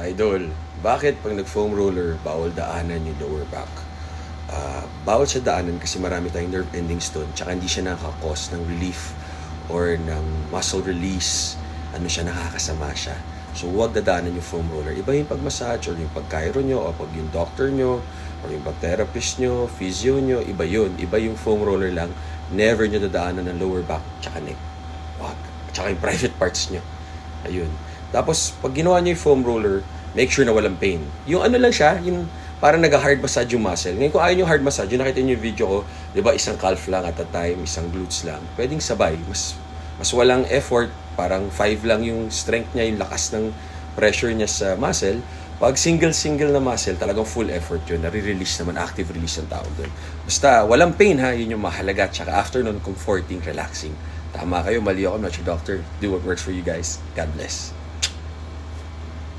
Idol, bakit pag nag-foam roller, bawal daanan yung lower back? Ah, bawal siya daanan kasi marami tayong nerve endings doon. Tsaka hindi siya nakakos ng relief or ng muscle release. Ano siya, nakakasama siya. So, huwag dadaanan yung foam roller. Iba yung pag-massage or yung pag-gyro nyo o pag yung doctor nyo or yung pag-therapist nyo, physio nyo, iba yun. Iba yung foam roller lang. Never nyo dadaanan ng lower back tsaka neck. Wag. Tsaka yung private parts nyo. Ayun. Tapos, pag ginawa niyo yung foam roller, make sure na walang pain. Yung ano lang siya, yung parang nag-hard massage yung muscle. Ngayon, kung ayaw yung hard massage, yung nakita niyo yung video ko, di ba, isang calf lang at a time, isang glutes lang. Pwedeng sabay. Mas, mas walang effort. Parang five lang yung strength niya, yung lakas ng pressure niya sa muscle. Pag single-single na muscle, talagang full effort yun. Nare-release naman, active release ang tawag doon. Basta, walang pain ha, yun yung mahalaga. Tsaka after nun, comforting, relaxing. Tama kayo, mali ako, I'm not your doctor. Do what works for you guys. God bless.